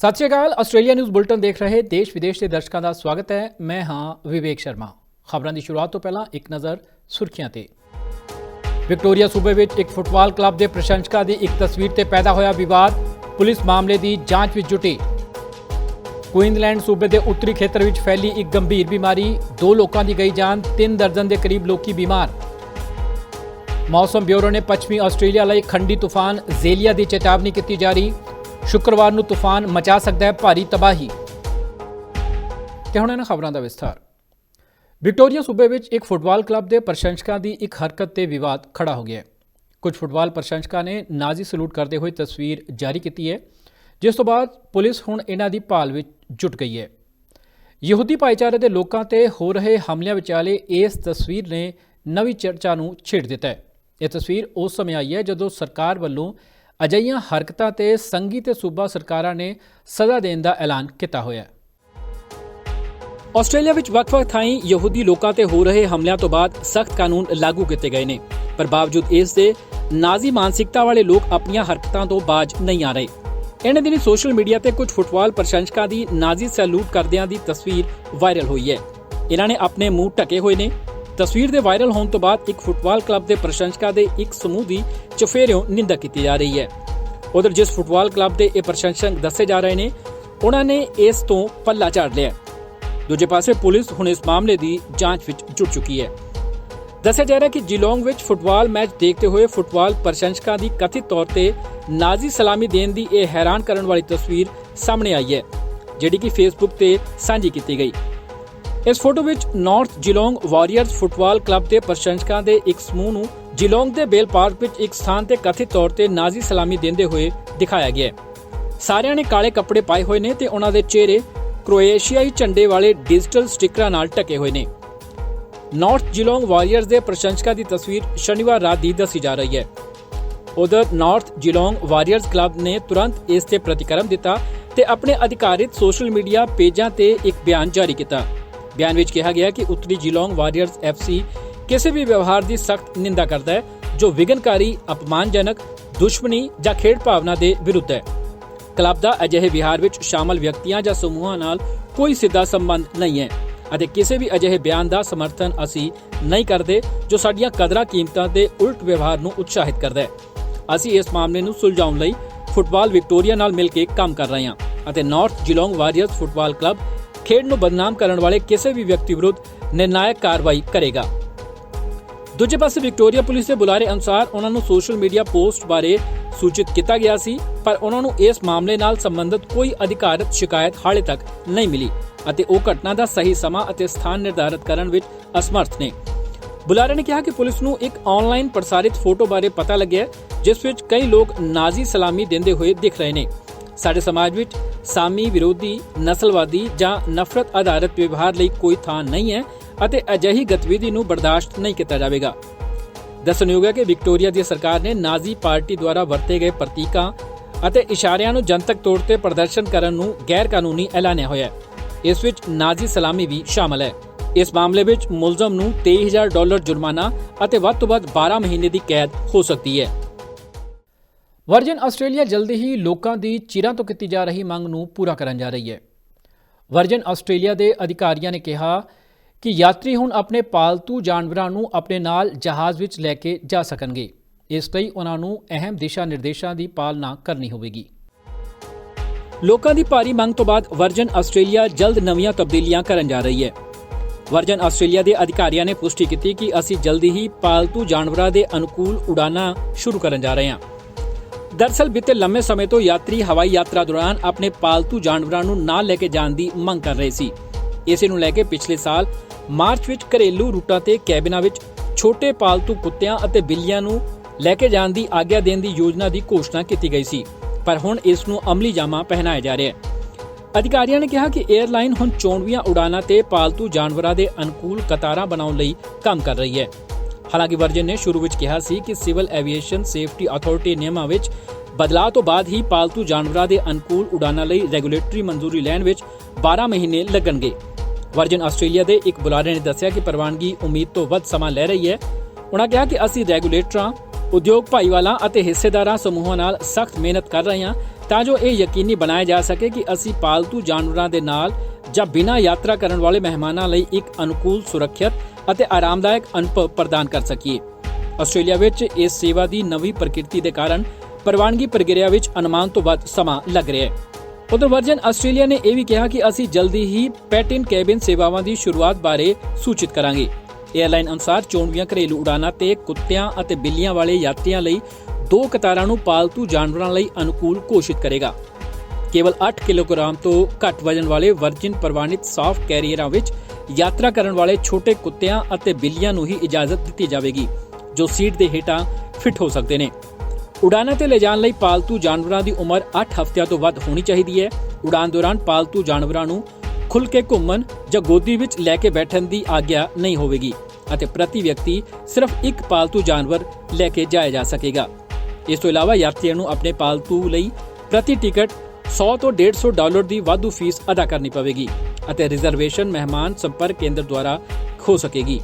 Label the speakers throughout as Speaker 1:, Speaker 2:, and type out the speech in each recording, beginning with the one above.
Speaker 1: Sat Sri Akal, Australia news bulletin ਦੇਖ ਰਹੇ ਦੇਸ਼ ਵਿਦੇਸ਼ ਦੇ ਦਰਸ਼ਕਾਂ ਦਾ ਸਵਾਗਤ ਹੈ। ਮੈਂ ਹਾਂ ਵਿਵੇਕ ਸ਼ਰਮਾ। ਖਬਰਾਂ ਦੀ ਸ਼ੁਰੂਆਤ ਤੋਂ ਪਹਿਲਾਂ ਇੱਕ ਨਜ਼ਰ ਸੁਰਖੀਆਂ ਤੇ। ਵਿਕਟੋਰੀਆ ਸੂਬੇ ਵਿੱਚ ਇੱਕ ਫੁੱਟਬਾਲ ਕਲੱਬ ਦੇ ਪ੍ਰਸ਼ੰਸਕਾਂ ਦੀ ਇੱਕ ਤਸਵੀਰ ਤੇ ਪੈਦਾ ਹੋਇਆ ਵਿਵਾਦ। ਪੁਲਿਸ ਮਾਮਲੇ ਦੀ ਜਾਂਚ ਵਿੱਚ ਜੁਟੀ। ਕੁਇਨਜ਼ਲੈਂਡ ਸੂਬੇ ਦੇ ਉੱਤਰੀ ਖੇਤਰ ਵਿੱਚ ਫੈਲੀ ਇੱਕ ਗੰਭੀਰ ਬਿਮਾਰੀ। ਦੋ ਲੋਕਾਂ ਦੀ ਗਈ ਜਾਨ, ਤਿੰਨ ਦਰਜਨ ਦੇ ਕਰੀਬ ਲੋਕੀ ਬਿਮਾਰ। ਮੌਸਮ ਬਿਊਰੋ ਨੇ ਪੱਛਮੀ ਆਸਟ੍ਰੇਲੀਆ ਲਈ ਖੰਡੀ ਤੂਫਾਨ ਜ਼ੇਲੀਆ ਦੀ ਚੇਤਾਵਨੀ ਕੀਤੀ ਜਾਰੀ। ਸ਼ੁੱਕਰਵਾਰ ਨੂੰ ਤੂਫਾਨ ਮਚਾ ਸਕਦਾ ਹੈ, ਭਾਰੀ ਤਬਾਹੀ। ਤੇ ਹੁਣ ਇਹਨਾਂ ਖਬਰਾਂ ਦਾ ਵਿਸਥਾਰ। ਵਿਕਟੋਰੀਆ ਸੂਬੇ ਵਿੱਚ ਇੱਕ ਫੁੱਟਬਾਲ ਕਲੱਬ ਦੇ ਪ੍ਰਸ਼ੰਸਕਾਂ ਦੀ ਇੱਕ ਹਰਕਤ ਤੇ ਵਿਵਾਦ ਖੜਾ ਹੋ ਗਿਆ ਹੈ। ਕੁਝ ਫੁੱਟਬਾਲ ਪ੍ਰਸ਼ੰਸਕਾਂ ਨੇ ਨਾਜ਼ੀ ਸਲੂਟ ਕਰਦੇ ਹੋਏ ਤਸਵੀਰ ਜਾਰੀ ਕੀਤੀ ਹੈ, ਜਿਸ ਤੋਂ ਬਾਅਦ ਪੁਲਿਸ ਹੁਣ ਇਹਨਾਂ ਦੀ ਭਾਲ ਵਿੱਚ ਜੁਟ ਗਈ ਹੈ। ਯਹੂਦੀ ਭਾਈਚਾਰੇ ਦੇ ਲੋਕਾਂ ਤੇ ਹੋ ਰਹੇ ਹਮਲਿਆਂ ਵਿਚਾਲੇ ਇਸ ਤਸਵੀਰ ਨੇ ਨਵੀਂ ਚਰਚਾ ਨੂੰ ਛੇੜ ਦਿੱਤਾ ਹੈ। ਇਹ ਤਸਵੀਰ ਉਸ ਸਮੇਂ ਆਈ ਹੈ ਜਦੋਂ ਸਰਕਾਰ ਵੱਲੋਂ ਅਜਿਹੀਆਂ ਹਰਕਤਾਂ ਤੇ ਸੰਘੀ ਤੇ ਸੂਬਾ ਸਰਕਾਰਾਂ ਨੇ ਸਜ਼ਾ ਦੇਣ ਦਾ ਐਲਾਨ ਕੀਤਾ ਹੋਇਆ ਹੈ। ਆਸਟ੍ਰੇਲੀਆ ਵਿੱਚ ਵੱਖ-ਵੱਖ ਥਾਈਂ ਯਹੂਦੀ ਲੋਕਾਂ ਤੇ ਹੋ ਰਹੇ ਹਮਲਿਆਂ ਤੋਂ ਬਾਅਦ ਸਖਤ ਕਾਨੂੰਨ ਲਾਗੂ ਕੀਤੇ ਗਏ ਨੇ, ਪਰ ਬਾਵਜੂਦ ਇਸ ਦੇ ਨਾਜ਼ੀ ਮਾਨਸਿਕਤਾ ਵਾਲੇ ਲੋਕ ਆਪਣੀਆਂ ਹਰਕਤਾਂ ਤੋਂ ਬਾਜ ਨਹੀਂ ਆ ਰਹੇ। ਇਹਨਾਂ ਦਿਨੀ ਸੋਸ਼ਲ ਮੀਡੀਆ ਤੇ ਕੁਝ ਫੁੱਟਬਾਲ ਪ੍ਰਸ਼ੰਸਕਾਂ ਦੀ ਨਾਜ਼ੀ ਸੈਲੂਟ ਕਰਦਿਆਂ ਦੀ ਤਸਵੀਰ ਵਾਇਰਲ ਹੋਈ ਹੈ। ਇਹਨਾਂ ਨੇ ਆਪਣੇ ਮੂੰਹ ਢਕੇ ਹੋਏ ਨੇ ਤਸਵੀਰ ਦੇ ਵਾਇਰਲ ਹੋਣ ਤੋਂ ਬਾਅਦ ਇੱਕ ਫੁੱਟਬਾਲ ਕਲੱਬ ਦੇ ਪ੍ਰਸ਼ੰਸਕਾਂ ਦੇ ਇੱਕ ਸਮੂਹ ਦੀ ਚਫੇਰਿਓਂ ਨਿੰਦਾ ਕੀਤੀ ਜਾ ਰਹੀ ਹੈ। ਉਧਰ ਜਿਸ ਫੁੱਟਬਾਲ ਕਲੱਬ ਦੇ ਇਹ ਪ੍ਰਸ਼ੰਸਕ ਦੱਸੇ ਜਾ ਰਹੇ ਨੇ, ਉਹਨਾਂ ਨੇ ਇਸ ਤੋਂ ਪੱਲਾ ਝਾੜ ਲਿਆ। ਦੂਜੇ ਪਾਸੇ ਪੁਲਿਸ ਹੁਣ ਇਸ ਮਾਮਲੇ ਦੀ ਜਾਂਚ ਵਿੱਚ ਜੁਟ ਚੁੱਕੀ ਹੈ। ਦੱਸਿਆ ਜਾ ਰਿਹਾ ਕਿ ਜਿਲੋਂਗ ਵਿੱਚ ਫੁੱਟਬਾਲ ਮੈਚ ਦੇਖਦੇ ਹੋਏ ਫੁੱਟਬਾਲ ਪ੍ਰਸ਼ੰਸਕਾਂ ਦੀ ਕਥਿਤ ਤੌਰ ਤੇ ਨਾਜ਼ੀ ਸਲਾਮੀ ਦੇਣ ਦੀ ਇਹ ਹੈਰਾਨ ਕਰਨ ਵਾਲੀ ਤਸਵੀਰ ਸਾਹਮਣੇ ਆਈ ਹੈ, ਜਿਹੜੀ ਕਿ ਫੇਸਬੁੱਕ ਤੇ ਸਾਂਝੀ ਕੀਤੀ ਗਈ। ਇਸ ਫੋਟੋ ਵਿੱਚ North Geelong Warriors football club ਦੇ ਪ੍ਰਸ਼ੰਸਕਾਂ ਦੇ ਇੱਕ ਸਮੂਹ ਨੂੰ ਜਿਲੋਂਗ ਦੇ ਬੇਲ ਪਾਰਕ ਵਿੱਚ ਇੱਕ ਸਥਾਨ ਤੇ ਕਥਿਤ ਤੌਰ ਤੇ ਨਾਜ਼ੀ ਸਲਾਮੀ ਦਿੰਦੇ ਹੋਏ ਦਿਖਾਇਆ ਗਿਆ ਹੈ। ਸਾਰਿਆਂ ਨੇ ਕਾਲੇ ਕੱਪੜੇ ਪਾਏ ਹੋਏ ਨੇ ਤੇ ਉਹਨਾਂ ਦੇ ਚਿਹਰੇ ਕ੍ਰੋਏਸ਼ੀਆਈ ਝੰਡੇ ਵਾਲੇ ਡਿਜੀਟਲ ਸਟਿੱਕਰਾਂ ਨਾਲ ਢਕੇ ਹੋਏ ਨੇ। ਨਾਰਥ ਜਿਲੋਂਗ ਵਾਰੀਅਰਸ ਦੇ ਪ੍ਰਸ਼ੰਸਕਾਂ ਦੀ ਤਸਵੀਰ ਸ਼ਨੀਵਾਰ ਰਾਤ ਦੀ ਦੱਸੀ ਜਾ ਰਹੀ ਹੈ। ਉਧਰ ਨਾਰਥ ਜਿਲੋਂਗ ਵਾਰੀਅਰਸ ਕਲੱਬ ਨੇ ਤੁਰੰਤ ਇਸ ਤੇ ਪ੍ਰਤੀਕਰਮ ਦਿੱਤਾ ਤੇ ਆਪਣੇ ਅਧਿਕਾਰਿਤ ਸੋਸ਼ਲ ਮੀਡੀਆ ਪੇਜਾਂ ਤੇ ਇੱਕ ਬਿਆਨ ਜਾਰੀ ਕੀਤਾ। ਬਿਆਨ ਵਿੱਚ ਕਿਹਾ ਗਿਆ ਕਿ ਉੱਤਰੀ ਜਿਲੋਂਗ ਵਾਰੀਅਰਸ ਐਫਸੀ ਕਿਸੇ ਵੀ ਵਿਵਹਾਰ ਦੀ ਸਖਤ ਨਿੰਦਾ ਕਰਦਾ ਹੈ, ਜੋ ਵਿਗਨਕਾਰੀ ਅਪਮਾਨਜਨਕ, ਦੁਸ਼ਮਣੀ ਜਾਂ ਖੇਡ ਭਾਵਨਾ ਦੇ ਵਿਰੁੱਧ ਹੈ। ਕਲੱਬ ਦਾ ਅਜਿਹੇ ਵਿਹਾਰ ਵਿੱਚ ਸ਼ਾਮਲ ਵਿਅਕਤੀਆਂ ਜਾਂ ਸਮੂਹਾਂ ਨਾਲ ਕੋਈ ਸਿੱਧਾ ਸੰਬੰਧ ਨਹੀਂ ਹੈ ਅਤੇ ਕਿਸੇ ਵੀ ਅਜਿਹੇ ਬਿਆਨ ਦਾ ਸਮਰਥਨ ਅਸੀਂ ਨਹੀਂ ਕਰਦੇ, ਜੋ ਸਾਡੀਆਂ ਕਦਰਾਂ ਕੀਮਤਾਂ ਦੇ ਉਲਟ ਵਿਵਹਾਰ ਨੂੰ ਉਤਸ਼ਾਹਿਤ ਕਰਦਾ ਹੈ। ਅਸੀਂ ਇਸ ਮਾਮਲੇ ਨੂੰ ਸੁਲਝਾਉਣ ਲਈ ਫੁੱਟਬਾਲ ਵਿਕਟੋਰੀਆ ਨਾਲ ਮਿਲ ਕੇ ਕੰਮ ਕਰ ਰਹੇ ਹਾਂ ਅਤੇ North Geelong Warriors football club ਖੇਡ ਨੂੰ ਬਦਨਾਮ ਕਰਨ ਵਾਲੇ ਕਿਸੇ ਵੀ ਵਿਅਕਤੀ ਵਿਰੁੱਧ ਨਿਰਣਾਇਕ ਕਾਰਵਾਈ ਕਰੇਗਾ। ਦੂਜੇ ਪਾਸੇ ਵਿਕਟੋਰੀਆ ਪੁਲਿਸ ਦੇ ਬੁਲਾਰੇ ਅਨੁਸਾਰ ਉਹਨਾਂ ਨੂੰ ਸੋਸ਼ਲ ਮੀਡੀਆ ਪੋਸਟ ਬਾਰੇ ਸੂਚਿਤ ਕੀਤਾ ਗਿਆ ਸੀ, ਪਰ ਉਹਨਾਂ ਨੂੰ ਇਸ ਮਾਮਲੇ ਨਾਲ ਸੰਬੰਧਿਤ ਕੋਈ ਅਧਿਕਾਰਤ ਸ਼ਿਕਾਇਤ ਹਾਲੇ ਤੱਕ ਨਹੀਂ ਮਿਲੀ ਅਤੇ ਉਹ ਘਟਨਾ ਦਾ ਸਹੀ ਸਮਾਂ ਅਤੇ ਸਥਾਨ ਨਿਰਧਾਰਤ ਕਰਨ ਵਿੱਚ ਅਸਮਰਥ ਨੇ। ਬੁਲਾਰੇ ਨੇ ਕਿਹਾ ਕਿ ਪੁਲਿਸ ਨੂੰ ਇੱਕ ਆਨਲਾਈਨ ਪ੍ਰਸਾਰਿਤ ਫੋਟੋ ਬਾਰੇ ਪਤਾ ਲੱਗਿਆ, ਜਿਸ ਵਿੱਚ ਕਈ ਲੋਕ ਨਾਜ਼ੀ ਸਲਾਮੀ ਦਿੰਦੇ ਹੋਏ ਦਿਖ ਰਹੇ ਨੇ। ਸਾਡੇ ਸਮਾਜ ਵਿੱਚ ਸਾਮੀ ਵਿਰੋਧੀ, ਨਸਲਵਾਦੀ ਜਾਂ ਨਫ਼ਰਤ ਆਧਾਰਿਤ ਵਿਵਹਾਰ ਲਈ ਕੋਈ ਥਾਂ ਨਹੀਂ ਹੈ ਅਤੇ ਅਜਿਹੀ ਗਤੀਵਿਧੀ ਨੂੰ ਬਰਦਾਸ਼ਤ ਨਹੀਂ ਕੀਤਾ ਜਾਵੇਗਾ। ਦੱਸਣਯੋਗ ਹੈ ਕਿ ਵਿਕਟੋਰੀਆ ਦੀ ਸਰਕਾਰ ਨੇ ਨਾਜ਼ੀ ਪਾਰਟੀ ਦੁਆਰਾ ਵਰਤੇ ਗਏ ਪ੍ਰਤੀਕਾਂ ਅਤੇ ਇਸ਼ਾਰਿਆਂ ਨੂੰ ਜਨਤਕ ਤੌਰ ਤੇ ਪ੍ਰਦਰਸ਼ਨ ਕਰਨ ਨੂੰ ਗੈਰ ਕਾਨੂੰਨੀ ਐਲਾਨਿਆ ਹੋਇਆ ਹੈ। ਇਸ ਵਿੱਚ ਨਾਜ਼ੀ ਸਲਾਮੀ ਵੀ ਸ਼ਾਮਲ ਹੈ। ਇਸ ਮਾਮਲੇ ਵਿੱਚ ਮੁਲਜ਼ਮ ਨੂੰ 23000 ਡਾਲਰ ਜੁਰਮਾਨਾ ਅਤੇ ਵੱਧ ਤੋਂ ਵੱਧ 12 ਮਹੀਨੇ ਦੀ ਕੈਦ ਹੋ ਸਕਦੀ ਹੈ। ਵਰਜਨ ਆਸਟ੍ਰੇਲੀਆ ਜਲਦੀ ਹੀ ਲੋਕਾਂ ਦੀ ਚਿਰਾਂ ਤੋਂ ਕੀਤੀ ਜਾ ਰਹੀ ਮੰਗ ਨੂੰ ਪੂਰਾ ਕਰਨ ਜਾ ਰਹੀ ਹੈ। ਵਰਜਨ ਆਸਟ੍ਰੇਲੀਆ ਦੇ ਅਧਿਕਾਰੀਆਂ ਨੇ ਕਿਹਾ ਕਿ ਯਾਤਰੀ ਹੁਣ ਆਪਣੇ ਪਾਲਤੂ ਜਾਨਵਰਾਂ ਨੂੰ ਆਪਣੇ ਨਾਲ ਜਹਾਜ਼ ਵਿੱਚ ਲੈ ਕੇ ਜਾ ਸਕਣਗੇ। ਇਸ ਲਈ ਉਹਨਾਂ ਨੂੰ ਅਹਿਮ ਦਿਸ਼ਾ ਨਿਰਦੇਸ਼ਾਂ ਦੀ ਪਾਲਣਾ ਕਰਨੀ ਹੋਵੇਗੀ। ਲੋਕਾਂ ਦੀ ਭਾਰੀ ਮੰਗ ਤੋਂ ਬਾਅਦ ਵਰਜਨ ਆਸਟ੍ਰੇਲੀਆ ਜਲਦ ਨਵੀਆਂ ਤਬਦੀਲੀਆਂ ਕਰਨ ਜਾ ਰਹੀ ਹੈ। ਵਰਜਨ ਆਸਟ੍ਰੇਲੀਆ ਦੇ ਅਧਿਕਾਰੀਆਂ ਨੇ ਪੁਸ਼ਟੀ ਕੀਤੀ ਕਿ ਅਸੀਂ ਜਲਦੀ ਹੀ ਪਾਲਤੂ ਜਾਨਵਰਾਂ ਦੇ ਅਨੁਕੂਲ ਉਡਾਨਾਂ ਸ਼ੁਰੂ ਕਰਨ ਜਾ ਰਹੇ ਹਾਂ। ਦਰਸਲ ਬੀਤੇ ਲੰਮੇ ਸਮੇਂ ਤੋਂ ਯਾਤਰੀ ਹਵਾਈ ਯਾਤਰਾ ਦੌਰਾਨ ਆਪਣੇ ਪਾਲਤੂ ਜਾਨਵਰਾਂ ਨੂੰ ਨਾਲ ਲੈ ਕੇ ਜਾਣ ਦੀ ਮੰਗ ਕਰ ਰਹੇ ਸੀ। ਇਸੇ ਨੂੰ ਲੈ ਕੇ ਪਿਛਲੇ ਸਾਲ ਮਾਰਚ ਵਿੱਚ ਘਰੇਲੂ ਰੂਟਾਂ ਤੇ ਕੈਬਿਨਾਂ ਵਿੱਚ ਛੋਟੇ ਪਾਲਤੂ ਕੁੱਤਿਆਂ ਅਤੇ ਬਿੱਲੀਆਂ ਨੂੰ ਲੈ ਕੇ ਜਾਣ ਦੀ ਆਗਿਆ ਦੇਣ ਦੀ ਯੋਜਨਾ ਦੀ ਘੋਸ਼ਣਾ ਕੀਤੀ ਗਈ ਸੀ। ਪਰ ਹੁਣ ਇਸ ਨੂੰ ਅਮਲੀ ਜਾਮਾ ਪਹਿਨਾਇਆ ਜਾ ਰਿਹਾ ਹੈ। ਅਧਿਕਾਰੀਆਂ ਨੇ ਕਿਹਾ ਕਿ 에ਅਰਲਾਈਨ ਹੁਣ ਚੋਣਵੀਆਂ ਉਡਾਨਾਂ ਤੇ ਪਾਲਤੂ ਜਾਨਵਰਾਂ ਦੇ ਅਨੁਕੂਲ ਕਤਾਰਾਂ ਬਣਾਉਣ ਲਈ ਕੰਮ ਕਰ ਰਹੀ ਹੈ। ਹਾਲਾਂਕਿ ਵਰਜਨ ਨੇ ਸ਼ੁਰੂ ਵਿੱਚ ਕਿਹਾ ਸੀ ਕਿ ਸਿਵਲ ਐਵੀਏਸ਼ਨ ਸੇਫਟੀ ਅਥਾਰਟੀ ਨਿਯਮਾਂ ਵਿੱਚ ਬਦਲਾਅ ਤੋਂ ਬਾਅਦ ਹੀ ਪਾਲਤੂ ਜਾਨਵਰਾਂ ਦੇ ਅਨੁਕੂਲ ਉਡਾਨਾਂ ਲਈ ਰੈਗੂਲੇਟਰੀ ਮਨਜ਼ੂਰੀ ਲੈਣ ਵਿੱਚ 12 ਮਹੀਨੇ ਲੱਗਣਗੇ। ਵਰਜਨ ਆਸਟ੍ਰੇਲੀਆ ਦੇ ਇੱਕ ਬੁਲਾਰੇ ਨੇ ਦੱਸਿਆ ਕਿ ਪ੍ਰਵਾਨਗੀ ਉਮੀਦ ਤੋਂ ਵੱਧ ਸਮਾਂ ਲੈ ਰਹੀ ਹੈ। ਉਹਨਾਂ ਕਿਹਾ ਕਿ ਅਸੀਂ ਰੈਗੂਲੇਟਰਾਂ, ਉਦਯੋਗ ਭਾਈਵਾਲਾਂ ਅਤੇ ਹਿੱਸੇਦਾਰਾਂ ਸਮੂਹਾਂ ਨਾਲ ਸਖਤ ਮਿਹਨਤ ਕਰ ਰਹੇ ਹਾਂ ਤਾਂ ਜੋ ਇਹ ਯਕੀਨੀ ਬਣਾਇਆ ਜਾ ਸਕੇ ਕਿ ਅਸੀਂ ਪਾਲਤੂ ਜਾਨਵਰਾਂ ਦੇ ਨਾਲ ਜਾਂ ਬਿਨਾਂ ਯਾਤਰਾ ਕਰਨ ਵਾਲੇ ਮਹਿਮਾਨਾਂ ਲਈ ਇੱਕ ਅਨੁਕੂਲ, ਸੁਰੱਖਿਅਤ ਅਤੇ ਆਰਾਮਦਾਇਕ ਅਨੁਭਵ ਪ੍ਰਦਾਨ ਕਰ ਸਕੀਏ। ਆਸਟ੍ਰੇਲੀਆ ਵਿੱਚ ਇਸ ਸੇਵਾ ਦੀ ਨਵੀਂ ਪ੍ਰਕਿਰਤੀ ਦੇ ਕਾਰਨ ਪ੍ਰਵਾਨਗੀ ਪ੍ਰਕਿਰਿਆ ਵਿੱਚ ਅਨੁਮਾਨ ਤੋਂ ਵੱਧ ਸਮਾਂ ਲੱਗ ਰਿਹਾ ਹੈ। ਉਧਰ ਵਰਜਨ ਆਸਟ੍ਰੇਲੀਆ ਨੇ ਇਹ ਵੀ ਕਿਹਾ ਕਿ ਅਸੀਂ ਜਲਦੀ ਹੀ ਪੈਟ ਇਨ ਕੈਬਿਨ ਸੇਵਾਵਾਂ ਦੀ ਸ਼ੁਰੂਆਤ ਬਾਰੇ ਸੂਚਿਤ ਕਰਾਂਗੇ। ਏਅਰਲਾਈਨ ਅਨੁਸਾਰ ਚੋਣਵੀਆਂ ਘਰੇਲੂ ਉਡਾਨਾਂ ਤੇ ਕੁੱਤਿਆਂ ਅਤੇ ਬਿੱਲੀਆਂ ਵਾਲੇ ਯਾਤਰੀਆਂ ਲਈ ਦੋ ਕਤਾਰਾਂ ਨੂੰ ਪਾਲਤੂ ਜਾਨਵਰਾਂ ਲਈ ਅਨੁਕੂਲ ਘੋਸ਼ਿਤ ਕਰੇਗਾ। ਕੇਵਲ 8 ਕਿਲੋਗ੍ਰਾਮ ਤੋਂ ਘੱਟ ਵਜਨ ਵਾਲੇ ਵਰਜਿਨ ਪ੍ਰਵਾਨਿਤ ਸਾਫਟ ਕੈਰੀਅਰਾਂ ਵਿੱਚ ਯਾਤਰਾ ਕਰਨ ਵਾਲੇ ਛੋਟੇ ਕੁੱਤਿਆਂ ਅਤੇ ਬਿੱਲੀਆਂ ਨੂੰ ਹੀ ਇਜਾਜ਼ਤ ਦਿੱਤੀ ਜਾਵੇਗੀ, ਜੋ ਸੀਟ ਦੇ ਹੇਠਾਂ ਫਿੱਟ ਹੋ ਸਕਦੇ ਨੇ। ਉਡਾਨਾਂ ਤੇ ਲਿਜਾਣ ਲਈ ਪਾਲਤੂ ਜਾਨਵਰਾਂ ਦੀ ਉਮਰ 8 ਹਫ਼ਤਿਆਂ ਤੋਂ ਵੱਧ ਹੋਣੀ ਚਾਹੀਦੀ ਹੈ। ਉਡਾਨ ਦੌਰਾਨ ਪਾਲਤੂ ਜਾਨਵਰਾਂ ਨੂੰ ਖੁੱਲ ਕੇ ਘੁੰਮਣ ਜਾਂ ਗੋਦੀ ਵਿੱਚ ਲੈ ਕੇ ਬੈਠਣ ਦੀ ਆਗਿਆ ਨਹੀਂ ਹੋਵੇਗੀ ਅਤੇ ਪ੍ਰਤੀ ਵਿਅਕਤੀ ਸਿਰਫ ਇੱਕ ਪਾਲਤੂ ਜਾਨਵਰ ਲੈ ਕੇ ਜਾਇਆ ਜਾ ਸਕੇਗਾ। ਇਸ ਤੋਂ ਇਲਾਵਾ ਯਾਤਰੀਆਂ ਨੂੰ ਆਪਣੇ ਪਾਲਤੂ ਲਈ ਪ੍ਰਤੀ ਟਿਕਟ 100 ਤੋਂ 150 ਡਾਲਰ ਦੀ ਵਾਧੂ ਫੀਸ ਅਦਾ ਕਰਨੀ ਪਵੇਗੀ ਅਤੇ ਰਿਜ਼ਰਵੇਸ਼ਨ ਮਹਿਮਾਨ ਸੰਪਰਕ ਕੇਂਦਰ ਦੁਆਰਾ ਹੋ ਸਕੇਗੀ।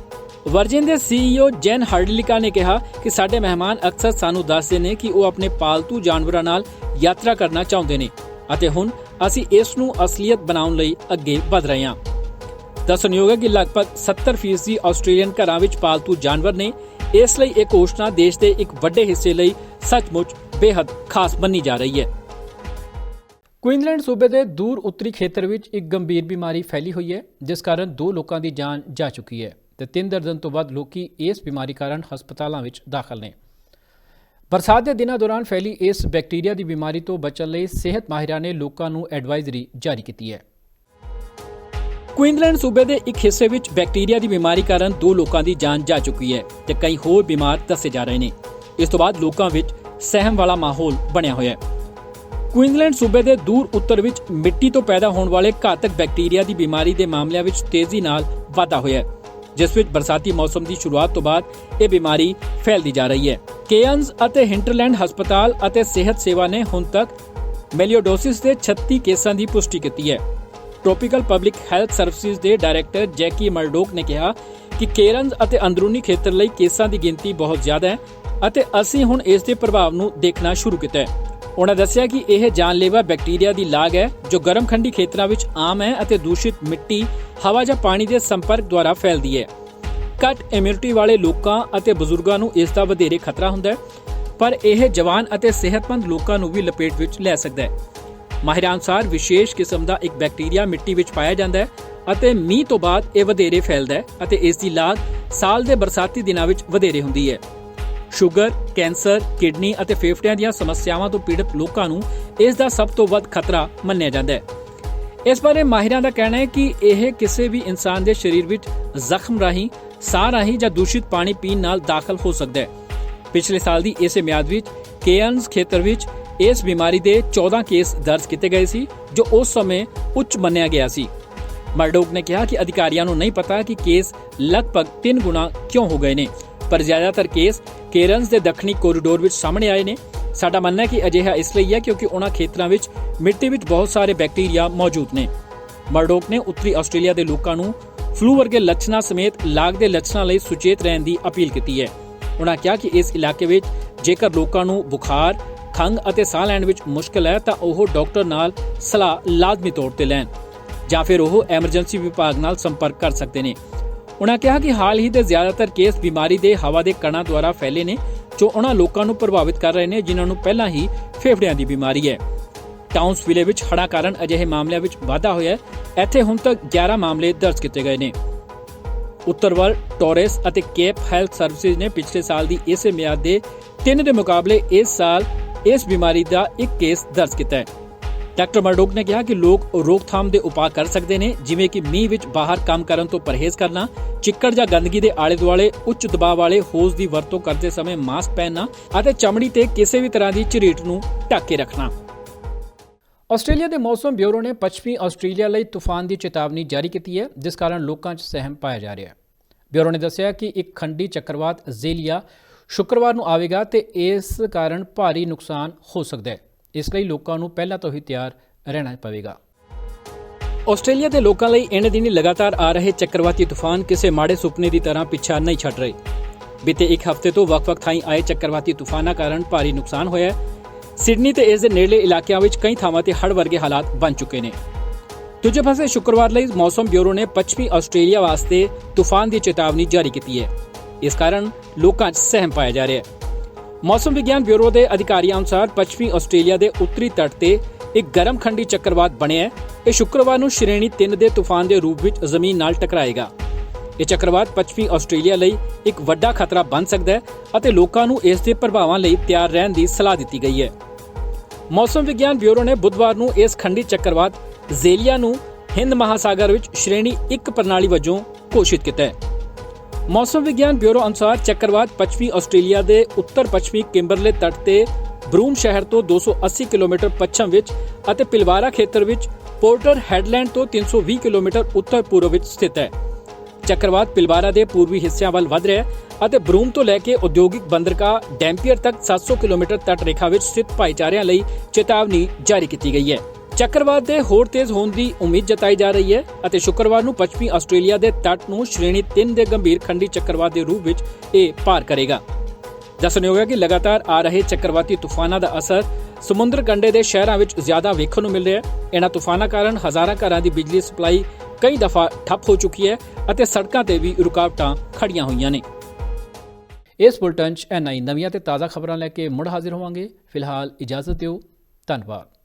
Speaker 1: ਵਰਜਿਨ ਦੇ ਸੀਈਓ ਜੈਨ ਹਾਰਡਲਿਕਾ ਨੇ ਕਿਹਾ ਕਿ ਸਾਡੇ ਮਹਿਮਾਨ ਅਕਸਰ ਸਾਨੂੰ ਦੱਸਦੇ ਨੇ ਕਿ ਉਹ ਆਪਣੇ ਪਾਲਤੂ ਜਾਨਵਰਾਂ ਨਾਲ ਯਾਤਰਾ ਕਰਨਾ ਚਾਹੁੰਦੇ ਨੇ ਅਤੇ ਹੁਣ ਅਸੀਂ ਇਸ ਨੂੰ ਅਸਲੀਅਤ ਬਣਾਉਣ ਲਈ ਅੱਗੇ ਵਧ ਰਹੇ ਹਾਂ। ਦੱਸਣਯੋਗ ਹੈ ਕਿ ਲਗਭਗ 70% ਆਸਟ੍ਰੇਲੀਅਨ ਘਰਾਂ ਵਿੱਚ ਪਾਲਤੂ ਜਾਨਵਰ ਨੇ ਇਸ ਲਈ ਇਹ ਘੋਸ਼ਣਾ ਦੇਸ਼ ਦੇ ਇੱਕ ਵੱਡੇ ਹਿੱਸੇ ਲਈ ਸੱਚਮੁੱਚ ਬੇहद ਖਾਸ ਮੰਨੀ ਜਾ ਰਹੀ ਹੈ। ਕੁਇਨਲੈਂਡ ਸੂਬੇ ਦੇ ਦੂਰ ਉੱਤਰੀ ਖੇਤਰ ਵਿੱਚ ਇੱਕ ਗੰਭੀਰ ਬਿਮਾਰੀ ਫੈਲੀ ਹੋਈ ਹੈ, ਜਿਸ ਕਾਰਨ ਦੋ ਲੋਕਾਂ ਦੀ ਜਾਨ ਜਾ ਚੁੱਕੀ ਹੈ ਤੇ ਤਿੰਨ ਦਰਜਨ ਤੋਂ ਵੱਧ ਲੋਕੀ ਇਸ ਬਿਮਾਰੀ ਕਾਰਨ ਹਸਪਤਾਲਾਂ ਵਿੱਚ ਦਾਖਲ ਨੇ। ਬਰਸਾਤ ਦੇ ਦਿਨਾਂ ਦੌਰਾਨ ਫੈਲੀ ਇਸ ਬੈਕਟੀਰੀਆ ਦੀ ਬਿਮਾਰੀ ਤੋਂ ਬਚਣ ਲਈ ਸਿਹਤ ਮਾਹਿਰਾਂ ਨੇ ਲੋਕਾਂ ਨੂੰ ਐਡਵਾਈਜ਼ਰੀ ਜਾਰੀ ਕੀਤੀ ਹੈ। ਕੁਇਨਲੈਂਡ ਸੂਬੇ ਦੇ ਇੱਕ ਹਿੱਸੇ ਵਿੱਚ ਬੈਕਟੀਰੀਆ ਦੀ ਬਿਮਾਰੀ ਕਾਰਨ ਦੋ ਲੋਕਾਂ ਦੀ ਜਾਨ ਜਾ ਚੁੱਕੀ ਹੈ ਤੇ ਕਈ ਹੋਰ ਬਿਮਾਰ ਦੱਸੇ ਜਾ ਰਹੇ ਨੇ। ਇਸ ਤੋਂ ਬਾਅਦ ਲੋਕਾਂ ਵਿੱਚ ਸਹਿਮ ਵਾਲਾ ਮਾਹੌਲ ਬਣਿਆ ਹੋਇਆ ਹੈ। ਕੁਇਨਲੈਂਡ ਸੂਬੇ ਦੇ ਦੂਰ ਉੱਤਰ ਵਿੱਚ ਮਿੱਟੀ ਤੋਂ ਪੈਦਾ ਹੋਣ ਵਾਲੇ ਘਾਤਕ ਬੈਕਟੀਰੀਆ ਦੀ ਬਿਮਾਰੀ ਦੇ ਮਾਮਲਿਆਂ ਵਿੱਚ ਤੇਜ਼ੀ ਨਾਲ ਵਾਧਾ ਹੋਇਆ ਹੈ, ਜਿਸ ਵਿੱਚ ਬਰਸਾਤੀ ਮੌਸਮ ਦੀ ਸ਼ੁਰੂਆਤ ਤੋਂ ਬਾਅਦ ਇਹ ਬਿਮਾਰੀ ਫੈਲਦੀ ਜਾ ਰਹੀ ਹੈ। ਕੇਅਨਜ਼ ਅਤੇ ਹਿੰਟਰਲੈਂਡ ਹਸਪਤਾਲ ਅਤੇ ਸਿਹਤ ਸੇਵਾ ਨੇ ਹੁਣ ਤੱਕ ਮੈਲੀਓਡੋਸਿਸ ਦੇ 36 ਕੇਸਾਂ ਦੀ ਪੁਸ਼ਟੀ ਕੀਤੀ ਹੈ। ਟ੍ਰੋਪੀਕਲ ਪਬਲਿਕ ਹੈਲਥ ਸਰਵਿਸਿਜ਼ ਦੇ ਡਾਇਰੈਕਟਰ ਜੈਕੀ ਮਰਡੋਕ ਨੇ ਕਿਹਾ ਕਿ ਕੇਰਨਜ਼ ਅਤੇ ਅੰਦਰੂਨੀ ਖੇਤਰ ਲਈ ਕੇਸਾਂ ਦੀ ਗਿਣਤੀ ਬਹੁਤ ਜ਼ਿਆਦਾ ਹੈ ਅਤੇ ਅਸੀਂ ਹੁਣ ਇਸ ਦੇ ਪ੍ਰਭਾਵ ਨੂੰ ਦੇਖਣਾ ਸ਼ੁਰੂ ਕੀਤਾ ਹੈ। ਉਹਨਾਂ ਦੱਸਿਆ ਕਿ ਇਹ ਜਾਨਲੇਵਾ ਬੈਕਟੀਰੀਆ ਦੀ ਲਾਗ ਹੈ, ਜੋ ਗਰਮ ਖੰਡੀ ਖੇਤਰਾਂ ਵਿੱਚ ਆਮ ਹੈ ਅਤੇ ਦੂਸ਼ਿਤ ਮਿੱਟੀ, ਹਵਾ ਜਾਂ ਪਾਣੀ ਦੇ ਸੰਪਰਕ ਦੁਆਰਾ ਫੈਲਦੀ ਹੈ। ਘੱਟ ਇਮਿਊਨਿਟੀ ਵਾਲੇ ਲੋਕਾਂ ਅਤੇ ਬਜ਼ੁਰਗਾਂ ਨੂੰ ਇਸ ਦਾ ਵਧੇਰੇ ਖਤਰਾ ਹੁੰਦਾ ਹੈ, ਪਰ ਇਹ ਜਵਾਨ ਅਤੇ ਸਿਹਤਮੰਦ ਲੋਕਾਂ ਨੂੰ ਵੀ ਲਪੇਟ ਵਿੱਚ ਲੈ ਸਕਦਾ ਹੈ। ਮਾਹਿਰਾਂ ਅਨੁਸਾਰ ਵਿਸ਼ੇਸ਼ ਕਿਸਮ ਦਾ ਇੱਕ ਬੈਕਟੀਰੀਆ ਮਿੱਟੀ ਵਿੱਚ ਪਾਇਆ ਜਾਂਦਾ ਹੈ ਅਤੇ ਮੀਂਹ ਤੋਂ ਬਾਅਦ ਇਹ ਵਧੇਰੇ ਫੈਲਦਾ ਹੈ ਅਤੇ ਇਸ ਦੀ ਲਾਗ ਸਾਲ ਦੇ ਬਰਸਾਤੀ ਦਿਨਾਂ ਵਿੱਚ ਵਧੇਰੇ ਹੁੰਦੀ ਹੈ। ਸ਼ੂਗਰ, ਕੈਂਸਰ, ਕਿਡਨੀ ਅਤੇ ਫੇਫੜਿਆਂ ਦੀਆਂ ਸਮੱਸਿਆਵਾਂ ਤੋਂ ਪੀੜਤ ਲੋਕਾਂ ਨੂੰ ਇਸ ਦਾ ਸਭ ਤੋਂ ਵੱਧ ਖਤਰਾ ਮੰਨਿਆ ਜਾਂਦਾ ਹੈ। ਇਸ ਬਾਰੇ ਮਾਹਿਰਾਂ ਦਾ ਕਹਿਣਾ ਹੈ ਕਿ ਇਹ ਕਿਸੇ ਵੀ ਇਨਸਾਨ ਦੇ ਸਰੀਰ ਵਿੱਚ ਜ਼ਖਮ ਰਾਹੀਂ ਸਾਹ ਰਾਹੀਂ ਜਾਂ ਦੂਸ਼ਿਤ ਪਾਣੀ ਪੀਣ ਨਾਲ ਦਾਖਲ ਹੋ ਸਕਦਾ ਹੈ। ਪਿਛਲੇ ਸਾਲ ਦੀ ਇਸੇ ਮਿਆਦ ਵਿੱਚ ਕੇਅਨਸ ਖੇਤਰ ਵਿੱਚ ਇਸ ਬਿਮਾਰੀ ਦੇ 14 ਕੇਸ ਦਰਜ ਕੀਤੇ ਗਏ ਸੀ ਜੋ ਉਸ ਸਮੇਂ ਉੱਚ ਮੰਨਿਆ ਗਿਆ ਸੀ। ਮਰਡੋਕ ਨੇ ਕਿਹਾ ਕਿ ਅਧਿਕਾਰੀਆਂ ਨੂੰ ਨਹੀਂ ਪਤਾ ਕਿ ਕੇਸ ਲਗਭਗ 3 ਗੁਣਾ ਕਿਉਂ ਹੋ ਗਏ ਨੇ ਪਰ ਜ਼ਿਆਦਾਤਰ ਕੇਸ ਕੇਰਨਸ ਦੇ ਦੱਖਣੀ ਕੋਰੀਡੋਰ ਵਿੱਚ ਸਾਹਮਣੇ ਆਏ ਨੇ। ਸਾਡਾ ਮੰਨਣਾ ਹੈ ਕਿ ਅਜਿਹਾ ਇਸ ਲਈ ਹੈ ਕਿਉਂਕਿ ਉਹਨਾਂ ਖੇਤਰਾਂ ਵਿੱਚ ਮਿੱਟੀ ਵਿੱਚ ਬਹੁਤ ਸਾਰੇ ਬੈਕਟੀਰੀਆ ਮੌਜੂਦ ਨੇ। ਮਰਡੋਕ ਨੇ ਉੱਤਰੀ ਆਸਟ੍ਰੇਲੀਆ ਦੇ ਲੋਕਾਂ ਨੂੰ ਫਲੂ ਵਰਗੇ ਲੱਛਣਾਂ ਸਮੇਤ ਲਾਗ ਦੇ ਲੱਛਣਾਂ ਲਈ ਸੁਚੇਤ ਰਹਿਣ ਦੀ ਅਪੀਲ ਕੀਤੀ ਹੈ। ਉਹਨਾਂ ਕਿਹਾ ਕਿ ਇਸ ਇਲਾਕੇ ਵਿੱਚ ਜੇਕਰ ਲੋਕਾਂ ਨੂੰ ਬੁਖਾਰ, ਖੰਘ ਅਤੇ ਸਾਹ ਲੈਣ ਵਿੱਚ ਮੁਸ਼ਕਲ ਹੈ ਤਾਂ ਉਹ ਡਾਕਟਰ ਨਾਲ ਸਲਾਹ ਲਾਜ਼ਮੀ ਤੌਰ ਤੇ ਲੈਣ ਜਾਂ ਫਿਰ ਉਹ ਐਮਰਜੈਂਸੀ ਵਿਭਾਗ ਨਾਲ ਸੰਪਰਕ ਕਰ ਸਕਦੇ ਨੇ। ਉਹਨਾਂ ਕਿਹਾ ਕਿ ਹਾਲ ਹੀ ਦੇ ਜ਼ਿਆਦਾਤਰ ਕੇਸ ਬਿਮਾਰੀ ਦੇ ਹਵਾ ਦੇ ਕਣਾਂ ਦੁਆਰਾ ਫੈਲੇ ਨੇ, ਜੋ ਉਹਨਾਂ ਲੋਕਾਂ ਨੂੰ ਪ੍ਰਭਾਵਿਤ ਕਰ ਰਹੇ ਨੇ, ਜਿਨ੍ਹਾਂ ਨੂੰ ਪਹਿਲਾਂ ਹੀ ਫੇਫੜਿਆਂ ਦੀ ਬਿਮਾਰੀ ਹੈ। ਟਾਊਨਸਵਿਲੇ ਵਿੱਚ ਹੜ੍ਹਾਂ ਕਾਰਨ ਅਜਿਹੇ ਮਾਮਲਿਆਂ ਵਿੱਚ ਵਾਧਾ ਹੋਇਆ ਹੈ। ਇੱਥੇ ਹੁਣ ਤੱਕ 11 ਮਾਮਲੇ ਦਰਜ ਕੀਤੇ ਗਏ ਨੇ। ਉੱਤਰ ਵੱਲ ਟੋਰੇਸ ਅਤੇ ਕੇਪ ਹੈਲਥ ਸਰਵਿਸਿਜ਼ ਨੇ ਪਿਛਲੇ ਸਾਲ ਦੀ ਇਸੇ ਮਿਆਦ ਦੇ ਤਿੰਨ ਦੇ ਮੁਕਾਬਲੇ ਇਸ ਸਾਲ ਇਸ ਬਿਮਾਰੀ ਦਾ ਇੱਕ ਕੇਸ ਦਰਜ ਕੀਤਾ ਹੈ। ਡਾਕਟਰ ਮਰਡੋਕ ਨੇ ਕਿਹਾ ਕਿ ਲੋਕ ਰੋਕਥਾਮ ਦੇ ਉਪਾਅ ਕਰ ਸਕਦੇ ਨੇ, ਜਿਵੇਂ ਕਿ ਮੀਂਹ ਵਿੱਚ ਬਾਹਰ ਕੰਮ ਕਰਨ ਤੋਂ ਪਰਹੇਜ਼ ਕਰਨਾ, ਚਿੱਕੜ ਜਾਂ ਗੰਦਗੀ ਦੇ ਆਲੇ ਦੁਆਲੇ ਉੱਚ ਦਬਾਅ ਵਾਲੇ ਹੋਜ਼ ਦੀ ਵਰਤੋਂ ਕਰਦੇ ਸਮੇਂ ਮਾਸਕ ਪਹਿਨਣਾ ਅਤੇ ਚਮੜੀ ਤੇ ਕਿਸੇ ਵੀ ਤਰ੍ਹਾਂ ਦੀ ਝਰੀਟ ਨੂੰ ਢੱਕ ਕੇ ਰੱਖਣਾ। ਆਸਟ੍ਰੇਲੀਆ ਦੇ ਮੌਸਮ ਬਿਊਰੋ ਨੇ ਪੱਛਮੀ ਆਸਟ੍ਰੇਲੀਆ ਲਈ ਤੂਫਾਨ ਦੀ ਚੇਤਾਵਨੀ ਜਾਰੀ ਕੀਤੀ ਹੈ, ਜਿਸ ਕਾਰਨ ਲੋਕਾਂ 'ਚ ਸਹਿਮ ਪਾਇਆ ਜਾ ਰਿਹਾ ਹੈ। ਬਿਊਰੋ ਨੇ ਦੱਸਿਆ ਕਿ ਇੱਕ ਖੰਡੀ ਚੱਕਰਵਾਤ ਜ਼ੇਲੀਆ ਸ਼ੁੱਕਰਵਾਰ ਨੂੰ ਆਵੇਗਾ ਤੇ ਇਸ ਕਾਰਨ ਭਾਰੀ ਨੁਕਸਾਨ ਹੋ ਸਕਦਾ ਹੈ। ਇਸ ਲਈ ਲੋਕਾਂ ਨੂੰ ਪਹਿਲਾਂ ਤੋਂ ਹੀ ਤਿਆਰ ਰਹਿਣਾ ਪਵੇਗਾ। ਆਸਟ੍ਰੇਲੀਆ ਦੇ ਲੋਕਾਂ ਲਈ ਇਹਨਾਂ ਦਿਨੀ ਲਗਾਤਾਰ ਆ ਰਹੇ ਚੱਕਰਵਾਤੀ ਤੂਫਾਨ ਕਿਸੇ ਮਾੜੇ ਸੁਪਨੇ ਦੀ ਤਰ੍ਹਾਂ ਪਿੱਛਾ ਨਹੀਂ ਛੱਡ ਰਹੇ। ਬੀਤੇ ਇੱਕ ਹਫ਼ਤੇ ਤੋਂ ਵੱਖ-ਵੱਖ ਥਾਈਂ ਆਏ ਚੱਕਰਵਾਤੀ ਤੂਫਾਨਾਂ ਕਾਰਨ ਭਾਰੀ ਨੁਕਸਾਨ ਹੋਇਆ ਹੈ। ਸਿਡਨੀ ਤੇ ਇਸ ਦੇ ਨੇੜਲੇ ਇਲਾਕਿਆਂ ਵਿੱਚ ਕਈ ਥਾਵਾਂ ਤੇ ਹੜ੍ਹ ਵਰਗੇ ਹਾਲਾਤ ਬਣ ਚੁੱਕੇ ਨੇ। ਦੂਜੇ ਪਾਸੇ ਸ਼ੁੱਕਰਵਾਰ ਲਈ ਮੌਸਮ ਬਿਊਰੋ ਨੇ ਪੱਛਮੀ ਆਸਟ੍ਰੇਲੀਆ ਵਾਸਤੇ ਤੂਫਾਨ ਦੀ ਚੇਤਾਵਨੀ ਜਾਰੀ ਕੀਤੀ ਹੈ। ਇਸ ਕਾਰਨ ਲੋਕਾਂ 'ਚ ਸਹਿਮ ਪਾਇਆ ਜਾ ਰਿਹਾ ਹੈ। ਮੌਸਮ ਵਿਗਿਆਨ ਬਿਊਰੋ ਦੇ ਅਧਿਕਾਰੀਆਂ ਅਨੁਸਾਰ ਪੱਛਮੀ ਆਸਟ੍ਰੇਲੀਆ ਦੇ ਉੱਤਰੀ ਤੱਟ ਤੇ ਇੱਕ ਗਰਮ ਖੰਡੀ ਚੱਕਰਵਾਤ ਬਣਿਆ ਹੈ। ਇਹ ਸ਼ੁੱਕਰਵਾਰ ਨੂੰ ਸ਼੍ਰੇਣੀ 3 ਦੇ ਤੂਫਾਨ ਦੇ ਰੂਪ ਵਿੱਚ ਜ਼ਮੀਨ ਨਾਲ ਟਕਰਾਏਗਾ। ਇਹ ਚੱਕਰਵਾਤ ਪੱਛਮੀ ਆਸਟ੍ਰੇਲੀਆ ਲਈ ਇੱਕ ਵੱਡਾ ਖਤਰਾ ਬਣ ਸਕਦਾ ਹੈ ਅਤੇ ਲੋਕਾਂ ਨੂੰ ਇਸ ਦੇ ਪ੍ਰਭਾਵਾਂ ਲਈ ਤਿਆਰ ਰਹਿਣ ਦੀ ਸਲਾਹ ਦਿੱਤੀ ਗਈ ਹੈ। ਮੌਸਮ ਵਿਗਿਆਨ ਬਿਊਰੋ ਨੇ ਬੁੱਧਵਾਰ ਨੂੰ ਇਸ ਖੰਡੀ ਚੱਕਰਵਾਤ ਜ਼ੇਲੀਆ ਨੂੰ ਹਿੰਦ ਮਹਾਸਾਗਰ ਵਿੱਚ ਸ਼੍ਰੇਣੀ 1 ਪ੍ਰਣਾਲੀ ਵਜੋਂ ਘੋਸ਼ਿਤ ਕੀਤਾ ਹੈ। ਮੌਸਮ ਵਿਗਿਆਨ ਬਿਊਰੋ ਅਨੁਸਾਰ ਚੱਕਰਵਾਤ ਪੱਛਮੀ ਆਸਟ੍ਰੇਲੀਆ ਦੇ ਉੱਤਰ ਪੱਛਮੀ ਕਿੰਬਰਲੇ ਤੱਟ ਤੇ ਬਰੂਮ ਸ਼ਹਿਰ ਤੋਂ 280 ਕਿਲੋਮੀਟਰ ਪੱਛਮ ਵਿੱਚ ਅਤੇ ਪਿਲਵਾਰਾ ਖੇਤਰ ਵਿੱਚ ਪੋਰਟਰ ਹੈਡਲੈਂਡ ਤੋਂ 320 ਕਿਲੋਮੀਟਰ ਉੱਤਰ ਪੂਰਬ ਵਿੱਚ ਸਥਿਤ ਹੈ। ਚੱਕਰਵਾਤ ਪਿਲਵਾਰਾ ਦੇ ਪੂਰਬੀ ਹਿੱਸਿਆਂ ਵੱਲ ਵਧ ਰਿਹਾ ਹੈ ਅਤੇ ਬਰੂਮ ਤੋਂ ਲੈ ਕੇ ਉਦਯੋਗਿਕ ਬੰਦਰਗਾਹ ਡੈਂਪੀਅਰ ਤੱਕ 700 ਕਿਲੋਮੀਟਰ ਤੱਟ ਰੇਖਾ ਵਿੱਚ ਸਥਿਤ ਭਾਈਚਾਰਿਆਂ ਲਈ ਚੇਤਾਵਨੀ ਜਾਰੀ ਕੀਤੀ ਗਈ ਹੈ। ਚੱਕਰਵਾਤ ਦੇ ਹੋਰ ਤੇਜ਼ ਹੋਣ ਦੀ ਉਮੀਦ ਜਤਾਈ ਜਾ ਰਹੀ ਹੈ ਅਤੇ ਸ਼ੁੱਕਰਵਾਰ ਨੂੰ ਪੱਛਮੀ ਆਸਟ੍ਰੇਲੀਆ ਦੇ ਤੱਟ ਨੂੰ ਸ਼੍ਰੇਣੀ 3 ਦੇ ਗੰਭੀਰ ਖੰਡੀ ਚੱਕਰਵਾਤ ਦੇ ਰੂਪ ਵਿੱਚ ਇਹ ਪਾਰ ਕਰੇਗਾ। ਦੱਸਣਯੋਗ ਹੈ ਕਿ ਲਗਾਤਾਰ ਆ ਰਹੇ ਚੱਕਰਵਾਤੀ ਤੂਫਾਨਾਂ ਦਾ ਅਸਰ ਸਮੁੰਦਰ ਕੰਢੇ ਦੇ ਸ਼ਹਿਰਾਂ ਵਿੱਚ ਜ਼ਿਆਦਾ ਵੇਖਣ ਨੂੰ ਮਿਲ ਰਿਹਾ ਹੈ। ਇਹਨਾਂ ਤੂਫਾਨਾਂ ਕਾਰਨ ਹਜ਼ਾਰਾਂ ਘਰਾਂ ਦੀ ਬਿਜਲੀ ਸਪਲਾਈ ਕਈ ਦਫਾ ਠੱਪ ਹੋ ਚੁੱਕੀ ਹੈ ਅਤੇ ਸੜਕਾਂ ਤੇ ਵੀ ਰੁਕਾਵਟਾਂ ਖੜੀਆਂ ਹੋਈਆਂ ਨੇ। ਇਸ ਬੁਲਟਨ 'ਚ ਐਨਆਈ ਨਵੀਆਂ ਤੇ ਤਾਜ਼ਾ ਖਬਰਾਂ ਲੈ ਕੇ ਮੁੜ ਹਾਜ਼ਰ ਹੋਵਾਂਗੇ। ਫਿਲਹਾਲ ਇਜਾਜ਼ਤ ਦਿਓ। ਧੰਨਵਾਦ।